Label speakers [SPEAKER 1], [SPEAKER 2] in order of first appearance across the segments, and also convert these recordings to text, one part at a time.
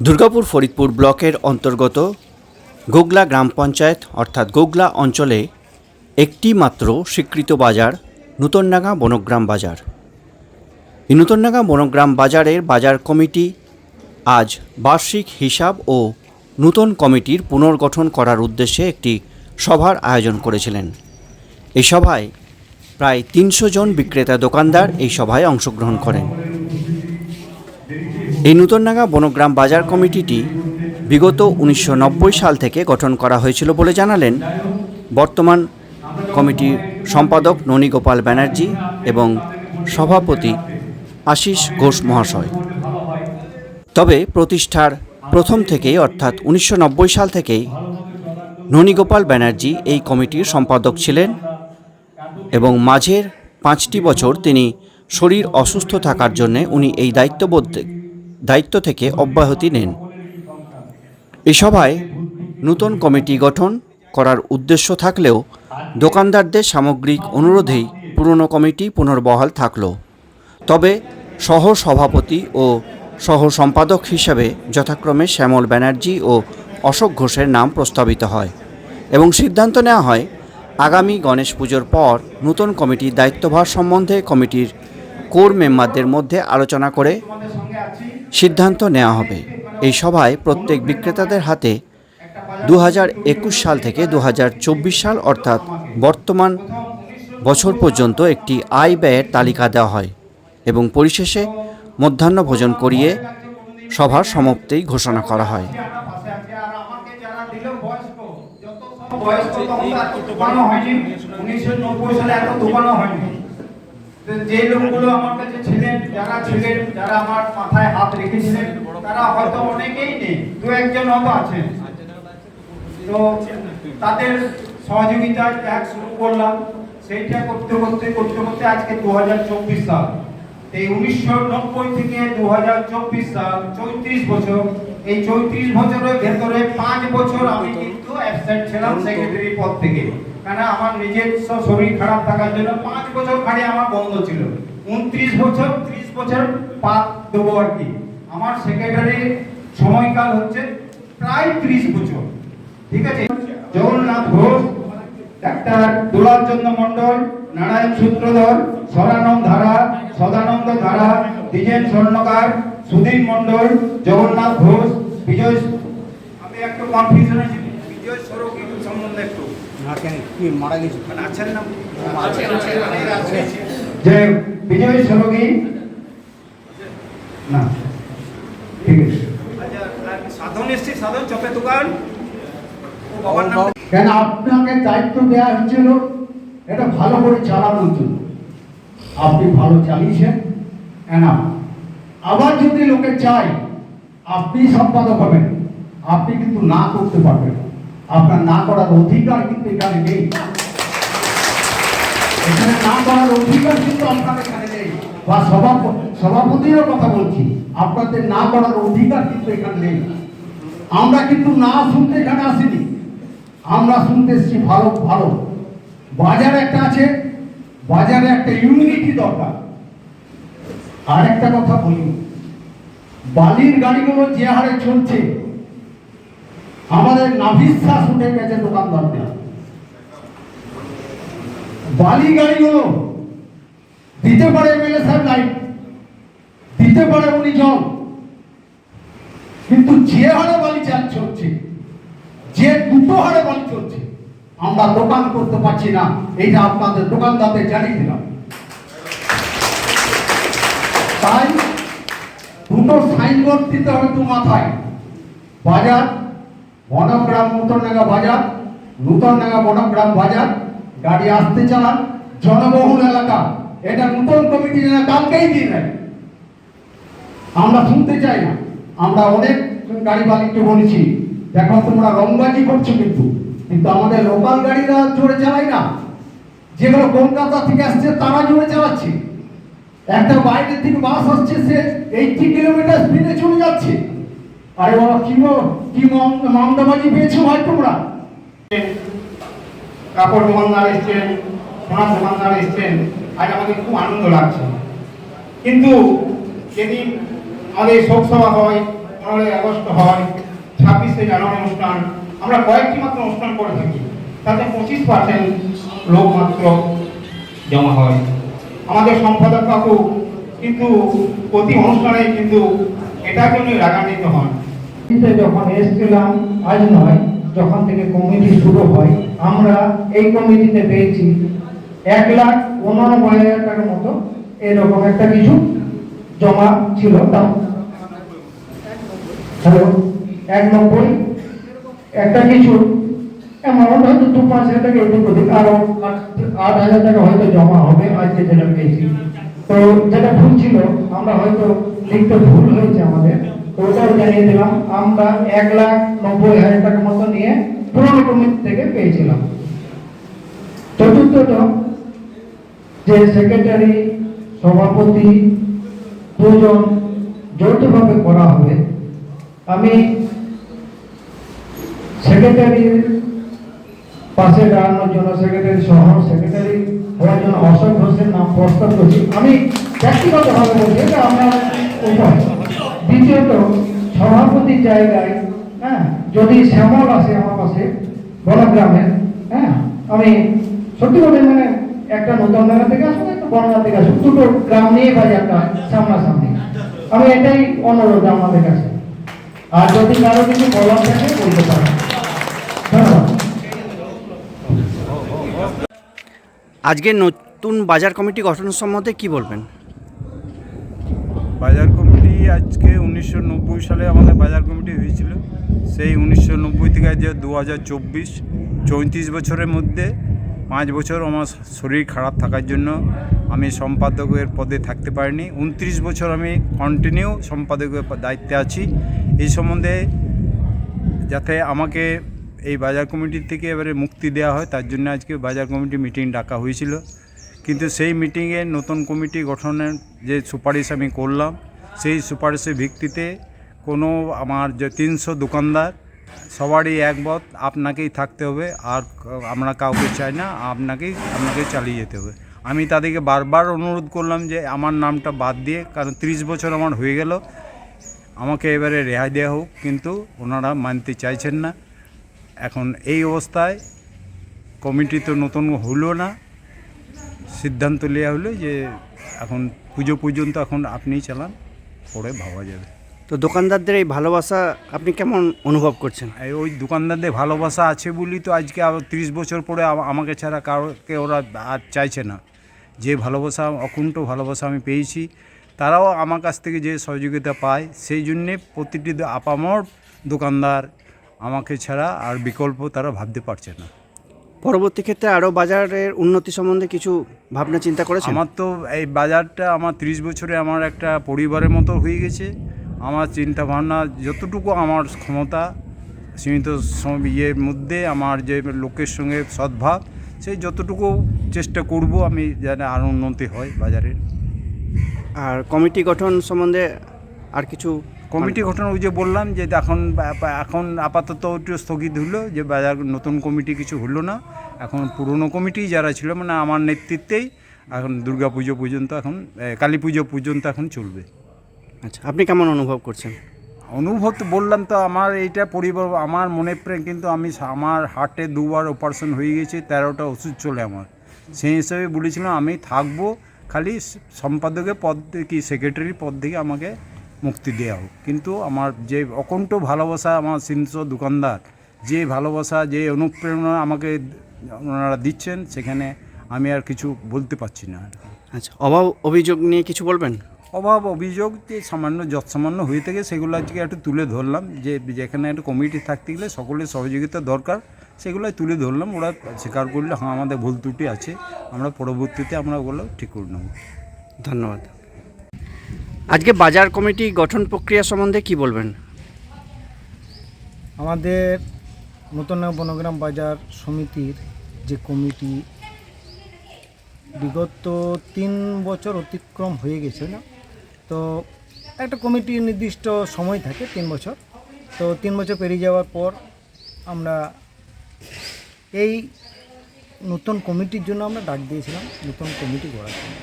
[SPEAKER 1] দুর্গাপুর ফরিদপুর ব্লকের অন্তর্গত গোগলা গ্রাম পঞ্চায়েত অর্থাৎ গোগলা অঞ্চলে একটি মাত্র স্বীকৃত বাজার নূতনডাঙ্গা বনগ্রাম বাজার। এই নূতনডাঙ্গা বনগ্রাম বাজারের বাজার কমিটি আজ বার্ষিক হিসাব ও নূতন কমিটির পুনর্গঠন করার উদ্দেশ্যে একটি সভার আয়োজন করেছিলেন। এই সভায় প্রায় তিনশো জন বিক্রেতা দোকানদার এই সভায় অংশগ্রহণ করেন। এই নূতনডাঙ্গা বনগ্রাম বাজার কমিটিটি বিগত উনিশশো নব্বই সাল থেকে গঠন করা হয়েছিল বলে জানালেন বর্তমান কমিটির সম্পাদক ননীগোপাল ব্যানার্জি এবং সভাপতি আশিস ঘোষ মহাশয়। তবে প্রতিষ্ঠার প্রথম থেকেই অর্থাৎ উনিশশো নব্বই সাল থেকেই ননীগোপাল ব্যানার্জি এই কমিটির সম্পাদক ছিলেন এবং মাঝের পাঁচটি বছর তিনি শরীর অসুস্থ থাকার জন্যে উনি এই দায়িত্ববোধ দায়িত্ব থেকে অব্যাহতি নেন। এ সভায় নূতন কমিটি গঠন করার উদ্দেশ্য থাকলেও দোকানদারদের সামগ্রিক অনুরোধেই পুরনো কমিটি পুনর্বহাল থাকল। তবে সহ সভাপতি ও সহ সম্পাদক হিসাবে যথাক্রমে শ্যামল ব্যানার্জি ও অশোক ঘোষের নাম প্রস্তাবিত হয় এবং সিদ্ধান্ত নেওয়া হয়, আগামী গণেশ পুজোর পর নূতন কমিটির দায়িত্বভার সম্বন্ধে কমিটির কোর মেম্বারদের মধ্যে আলোচনা করে সিদ্ধান্ত নেওয়া হবে। এই সভায় প্রত্যেক বিক্রেতাদের হাতে দু হাজার একুশ সাল থেকে দু হাজার চব্বিশ সাল অর্থাৎ বর্তমান বছর পর্যন্ত একটি আয় ব্যয়ের তালিকা দেওয়া হয় এবং পরিশেষে মধ্যাহ্ন ভোজন করিয়ে সভার সমাপ্তি ঘোষণা করা হয়।
[SPEAKER 2] উনিশশো নব্বই সালে এত দোকানও হয়নি। যে লোকগুলো আমার কাছে ছিলেন, যারা ছিলেন, যারা আমার মাথায় হাত রেখেছিলেন, তারা হয়তো অনেকেই নেই, দু একজন হয়তো আছেন। তো তাদের সহযোগিতায় এক শুরু করলাম। সেইটা করতে করতে করতে করতে আজকে দু হাজার চব্বিশ সাল। এই উনিশশো নব্বই থেকে দু হাজার চব্বিশ সাল, চৌত্রিশ বছর। এই চৌত্রিশ বছরের ভেতরে পাঁচ বছর আমি কিন্তু অ্যাবসেন্ট ছিলাম সেক্রেটারি পদ থেকে। কারণ আমার নিজের শরীর খারাপ থাকার জন্য পাঁচ বছর খালি আমার বন্ধ ছিল। উনত্রিশ বছর, ত্রিশ বছর পাত দেবো আর কি। আমার সেক্রেটারি সময়কাল হচ্ছে প্রায় ত্রিশ বছর। ঠিক আছে? জগন্নাথ ঘোষ, ডাক্তার দুলালচন্দ্র মন্ডল নারায়ণ সূত্রধর সরানন্দ ধারা, সদানন্দ ধারা, দ্বিজেন স্বর্ণকার, সুধীর মন্ডল জগন্নাথ ঘোষ, বিজয় আমি একটু কনফিউশন আছি বিজয় সরকি সম্বন্ধে একটু।
[SPEAKER 3] কি মারা গেছে?
[SPEAKER 2] মানে আছেন না? যে বিজয় সরকি না। ঠিক আছে। আচ্ছা সাধন এসছি? সাধন চপে দোকান? ও বাবার নাম?
[SPEAKER 3] কেন আপনাকে দায়িত্ব দেওয়া হচ্ছিল এটা ভালো করে চালানোর জন্য। আপনি ভালো চালিয়েছেন। আবার যদি লোকে চাই আপনি সম্পাদক হবেন। আপনি কিন্তু না করতে পারবেন। না। আপনার না করার অধিকার কিন্তু এখানে নেই। এখানে না করার অধিকার কিন্তু আপনার এখানে নেই। বা সভাপতি সভাপতিরও কথা বলছি, আপনাদের না করার অধিকার কিন্তু এখানে নেই। আমরা কিন্তু না শুনতে এখানে আসিনি। আমরা শুনতে এসেছি ভালো ভালো বাজারে একটা আছে, বাজারে একটা ইউনিটি দরকার। আর একটা কথা বলি। বালির গাড়িগুলো যে হারে চলছে আমাদের নাভিশ্বাস উঠে গেছে দোকানদারদের বালি গাড়িগুলো দিতে পারে এমএলএ সাহেব লাইট দিতে পারে উনি জল। কিন্তু যে হারে বালি চাল চলছে, যে দুটো হারে বালি চলছে, আমরা দোকান করতে পারছি না। এইটা আপনাদের দোকানদারদের জানিয়ে দিলাম। তাই দুটো সাইনবোর্ড দিতে হবে দু মাথায়। বাজার বনগ্রাম নূতনডাঙ্গা বাজার নূতনডাঙ্গা বনগ্রাম বাজার গাড়ি আসতে চালান জনবহুল এলাকা। এটা নূতন কমিটি কালকেই দিয়ে দেয়। আমরা শুনতে চাই না। আমরা অনেক গাড়ি মালিককে বলেছি, দেখো, তোমরা রংবাজি করছ কিন্তু। কিন্তু আমাদের লোকাল গাড়িরা জোরে চালায় না। যেগুলো কলকাতা থেকে আসছে, তারা জোরে চালাচ্ছে। একটা বাইরের থেকে বাস আসছে, সে এইটি কিলোমিটার স্পিডে চলে যাচ্ছে। আরে বাবা, কি কি মম- মমতাবাজি পেয়েছ ভাই তোমরা?
[SPEAKER 2] কাপড় দোকানদার এসছেন, সোনার দোকানদার এসছেন, আজ আমাদের খুব আনন্দ লাগছে। কিন্তু যেদিন আমাদের শোক সভা হয়,
[SPEAKER 3] পনেরোই আগস্ট হয়, ছাব্বিশে জানুয়ারি অনুষ্ঠান, আমরা কয়েকটি মাত্র অনুষ্ঠান করে থাকি, তাতে পঁচিশ পার্সেন্ট লোক মাত্র জমা হয়। আমাদের সম্পাদক কাকু কিন্তু প্রতি অনুষ্ঠানে কিন্তু এটার জন্যই রাগান্বিত হন।
[SPEAKER 4] কমিটিতে যখন এসেছিলাম, আজ নয়, যখন থেকে কমিটি শুরু হয়, আমরা এই কমিটিতে পেয়েছি এক লাখ উননব্বই হাজার টাকার মতো, এরকম একটা কিছু জমা ছিল তাও। হ্যালো, এক নব্বই একটা কিছু অ্যামাউন্ট হয়তো দু পাঁচ হাজার টাকা এদিক ওদিক আরও আট- আট হাজার টাকা হয়তো জমা হবে, আজকে যেটা পেয়েছি। তো যেটা ভুল ছিল, আমরা হয়তো লিখতে ভুল হয়েছে আমাদের। ওটাও জানিয়ে দিলাম, আমরা এক লাখ নব্বই হাজার টাকা মতো নিয়ে পুরনো কমিটি থেকে পেয়েছিলাম। চতুর্থত, যে সেক্রেটারি সভাপতি, দুজন যৌথভাবে করা হবে। আমি সেক্রেটারির পাশে দাঁড়ানোর জন্য সেক্রেটারি সহ সেক্রেটারি হওয়ার জন্য অশোক ঘোষের নাম প্রস্তাব করছি। আমি ব্যক্তিগতভাবে বলছি, এটা আমার উপায় দ্বিতীয়ত, সভাপতির জায়গায় হ্যাঁ যদি শ্যামল আসে আমার পাশে বনগ্রামের হ্যাঁ আমি সত্যি বলতে মানে একটা নতুন জায়গা থেকে আসুন একটা বনগা থেকে আসব। দুটো গ্রাম নিয়ে বাজারটা সামনাসামনি। আমি এটাই অনুরোধ আমাদের কাছে। আর যদি কারও কিছু বলার থাকে, বলতে পারেন।
[SPEAKER 1] আজকে নতুন বাজার কমিটি গঠন সম্বন্ধে কি বলবেন?
[SPEAKER 5] বাজার কমিটি আজকে উনিশশো নব্বই সালে আমাদের বাজার কমিটি হয়েছিল। সেই উনিশশো নব্বই থেকে আজ দু হাজার চব্বিশ চৌত্রিশ বছরের মধ্যে পাঁচ বছর আমার শরীর খারাপ থাকার জন্য আমি সম্পাদকের পদে থাকতে পারিনি। উনত্রিশ বছর আমি কন্টিনিউ সম্পাদকের দায়িত্বে আছি। এই সম্বন্ধে যাতে আমাকে এই বাজার কমিটি থেকে এবারে মুক্তি দেওয়া হয়, তার জন্য আজকে বাজার কমিটি মিটিং ডাকা হয়েছিল। কিন্তু সেই মিটিংয়ে নতুন কমিটি গঠনের যে সুপারিশ আমি করলাম, সেই সুপারিশের ভিত্তিতে কোনো আমার যে তিনশো দোকানদার, সবারই একমত, আপনাকেই থাকতে হবে, আর আমরা কাউকে চাই না, আপনাকেই, আপনাকে চালিয়ে যেতে হবে। আমি তাদেরকে বারবার অনুরোধ করলাম যে আমার নামটা বাদ দিয়ে, কারণ ত্রিশ বছর আমার হয়ে গেল, আমাকে এবারে রেহাই দেওয়া হোক, কিন্তু ওনারা মানতে চাইছেন না। এখন এই অবস্থায় কমিটি তো নতুন হলো না। সিদ্ধান্ত নেওয়া হলো যে এখন পুজো পর্যন্ত এখন আপনিই চালান পরে ভাবা যাবে।
[SPEAKER 1] তো দোকানদারদের এই ভালোবাসা আপনি কেমন অনুভব করছেন?
[SPEAKER 5] এই ওই দোকানদারদের ভালোবাসা আছে বলি তো আজকে আবার তিরিশ বছর পরে আমাকে ছাড়া কারোকে ওরা আর চাইছে না। যে ভালোবাসা অকুণ্ঠ ভালোবাসা আমি পেয়েছি তারাও আমার কাছ থেকে যে সহযোগিতা পায় সেই জন্যে প্রতিটি আপামর দোকানদার আমাকে ছাড়া আর বিকল্প তারা ভাবতে পারছে না।
[SPEAKER 1] পরবর্তী ক্ষেত্রে আরও বাজারের উন্নতি সম্বন্ধে কিছু ভাবনা চিন্তা করেছেন?
[SPEAKER 5] আমার তো এই বাজারটা আমার তিরিশ বছরে আমার একটা পরিবারের মতো হয়ে গেছে। আমার চিন্তা ভাবনা যতটুকু আমার ক্ষমতা সীমিত ইয়ের মধ্যে আমার যে লোকের সঙ্গে সদ্ভাব সেই যতটুকু চেষ্টা করব আমি যেন আরও উন্নতি হয় বাজারের।
[SPEAKER 1] আর কমিটি গঠন সম্বন্ধে আর কিছু
[SPEAKER 5] কমিটি গঠন ওই যে বললাম যে এখন এখন আপাতত একটু স্থগিত হলো যে বাজার নতুন কমিটি কিছু হলো না। এখন পুরনো কমিটি যারা ছিল মানে আমার নেতৃত্বেই এখন দুর্গা পুজো পর্যন্ত এখন কালী পুজো পর্যন্ত এখন চলবে।
[SPEAKER 1] আচ্ছা আপনি কেমন অনুভব করছেন?
[SPEAKER 5] অনুভব তো বললাম তো আমার এইটা পরিবার আমার মনে প্রেম কিন্তু আমি আমার হার্টে দুবার অপারেশন হয়ে গেছে তেরোটা ওষুধ চলে আমার। সেই হিসাবে বলেছিলাম আমি থাকব খালি সম্পাদকের পদ থেকে- কি সেক্রেটারির পদ থেকে আমাকে মুক্তি দেওয়া হোক। কিন্তু আমার যে অকণ্ঠ ভালোবাসা আমার তিনশো দোকানদার যে ভালোবাসা যে অনুপ্রেরণা আমাকে ওনারা দিচ্ছেন সেখানে আমি আর কিছু বলতে পারছি না।
[SPEAKER 1] আচ্ছা অভাব অভিযোগ নিয়ে কিছু বলবেন?
[SPEAKER 5] অভাব অভিযোগ যে সামান্য যৎ সামান্য হয়ে থাকে সেগুলো আজকে একটু তুলে ধরলাম। যে যেখানে একটা কমিটি থাকতে গেলে সকলের সহযোগিতা দরকার সেগুলোই তুলে ধরলাম। ওরা স্বীকার করলে হ্যাঁ আমাদের ভুল ত্রুটি আছে। আমরা পরবর্তীতে আমরা ওগুলো ঠিক করে নেব।
[SPEAKER 1] ধন্যবাদ। আজকে বাজার কমিটি গঠন প্রক্রিয়া সম্বন্ধে কি বলবেন?
[SPEAKER 6] আমাদের নতুন বনগ্রাম বাজার সমিতির যে কমিটি বিগত তিন বছর অতিক্রম হয়ে গেছে না? তো একটা কমিটির নির্দিষ্ট সময় থাকে, তিন বছর। তো তিন বছর পেরিয়ে যাওয়ার পর আমরা এই নতুন কমিটির জন্য আমরা ডাক দিয়েছিলাম, নতুন কমিটি গড়ার জন্য।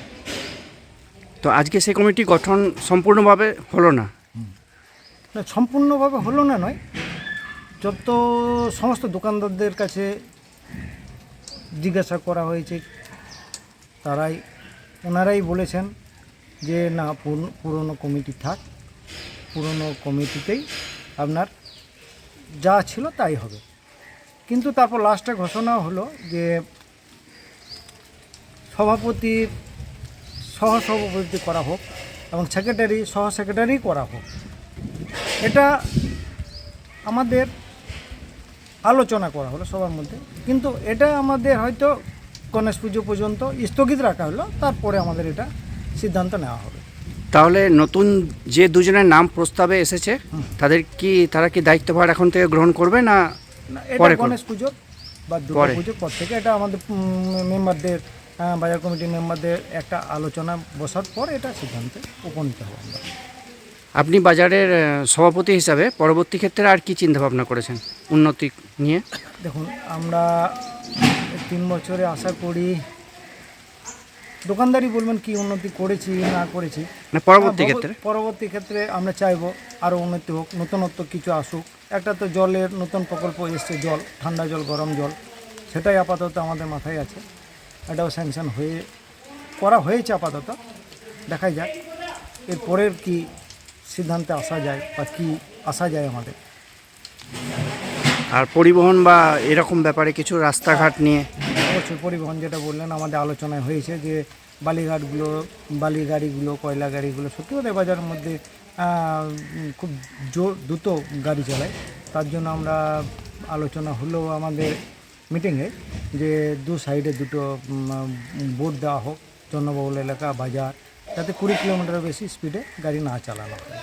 [SPEAKER 1] তো আজকে সেই কমিটি গঠন সম্পূর্ণভাবে হলো না।
[SPEAKER 6] না, সম্পূর্ণভাবে হলো না নয়। যত সমস্ত দোকানদারদের কাছে জিজ্ঞাসা করা হয়েছে, তারাই, ওনারাই বলেছেন যে, না, পুরনো- কমিটি থাক। পুরনো কমিটিতেই আপনার যা ছিল তাই হবে। কিন্তু তারপর লাস্টে ঘোষণা হলো যে, সভাপতির সহ সভাপতি করা হোক এবং সেক্রেটারি সহ সেক্রেটারি করা হোক। এটা আমাদের আলোচনা করা হলো সবার মধ্যে। কিন্তু এটা আমাদের হয়তো গণেশ পুজো পর্যন্ত স্থগিত রাখা হলো তারপরে আমাদের এটা সিদ্ধান্ত নেওয়া হবে।
[SPEAKER 1] তাহলে নতুন যে দুজনের নাম প্রস্তাবে এসেছে তাদের কি তারা কি দায়িত্বভার এখন থেকে গ্রহণ করবে না পরে
[SPEAKER 6] গণেশ পুজোর বা দুর্গা পুজোর পর থেকে এটা আমাদের মেম্বারদের বাজার কমিটির মেম্বারদের একটা আলোচনা বসার পর এটা সিদ্ধান্তে উপনীত হবে আমরা।
[SPEAKER 1] আপনি বাজারের সভাপতি হিসাবে পরবর্তী ক্ষেত্রে আর কি চিন্তা ভাবনা করেছেন উন্নতি নিয়ে?
[SPEAKER 6] দেখুন আমরা তিন বছরে আশা করি দোকানদারি বলবেন কি উন্নতি করেছি না করেছি।
[SPEAKER 1] না পরবর্তী
[SPEAKER 6] হ্যাঁ,
[SPEAKER 1] ক্ষেত্রে?
[SPEAKER 6] পরবর্তী ক্ষেত্রে আমরা চাইব আরও উন্নতি হোক নতুনত্ব কিছু আসুক। একটা তো জলের নতুন প্রকল্প এসছে জল ঠান্ডা জল গরম জল সেটাই আপাতত আমাদের মাথায় আছে। এটাও স্যাংশন হয়ে করা হয়েছে আপাতত দেখাই যাক এরপরের কি সিদ্ধান্তে আসা যায় বা কি আসা যায় আমাদের।
[SPEAKER 1] আর পরিবহন বা এরকম ব্যাপারে কিছু রাস্তাঘাট নিয়ে?
[SPEAKER 6] অবশ্যই পরিবহন যেটা বললেন আমাদের আলোচনায় হয়েছে যে বালিঘাটগুলো বালি গাড়িগুলো কয়লা গাড়িগুলো সত্যি কথা বাজারের মধ্যে খুব জোর দ্রুত গাড়ি চালায়। তার জন্য আমরা আলোচনা হলো আমাদের মিটিংয়ে যে দু সাইডে দুটো বোর্ড দেওয়া হোক জনবহুল এলাকা বাজার যাতে কুড়ি কিলোমিটারের বেশি স্পিডে গাড়ি না চালানো হয়।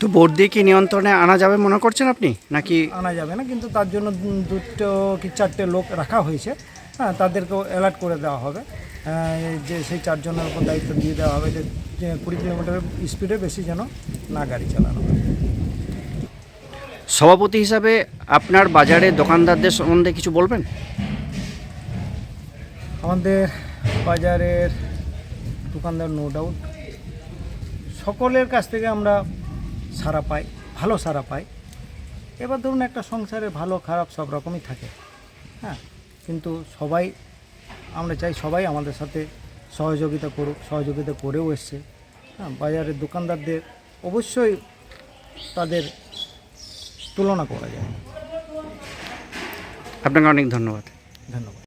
[SPEAKER 1] তো বোর্ড দিয়ে কি নিয়ন্ত্রণে আনা যাবে মনে করছেন আপনি? নাকি
[SPEAKER 6] আনা যাবে না কিন্তু তার জন্য দুটো কি চারটে লোক রাখা হয়েছে। হ্যাঁ তাদেরকেও অ্যালার্ট করে দেওয়া হবে। যে সেই চারজনের উপর দায়িত্ব দিয়ে দেওয়া হবে যে যে কুড়ি কিলোমিটার স্পিডে বেশি যেন না গাড়ি চালানো হয়।
[SPEAKER 1] সভাপতি হিসাবে আপনার বাজারে দোকানদারদের সম্বন্ধে কিছু বলবেন?
[SPEAKER 6] আমাদের বাজারের দোকানদার নো ডাউট সকলের কাছ থেকে আমরা সারা পাই, ভালো সারা পাই। এবার ধরুন একটা সংসারে ভালো, খারাপ সব রকমই থাকে হ্যাঁ? কিন্তু সবাই, আমরা চাই সবাই আমাদের সাথে সহযোগিতা করুক, সহযোগিতা করেও এসছে হ্যাঁ? বাজারের দোকানদারদের অবশ্যই তাদের তুলনা করা যায়।
[SPEAKER 1] আপনাকে অনেক ধন্যবাদ।
[SPEAKER 6] ধন্যবাদ।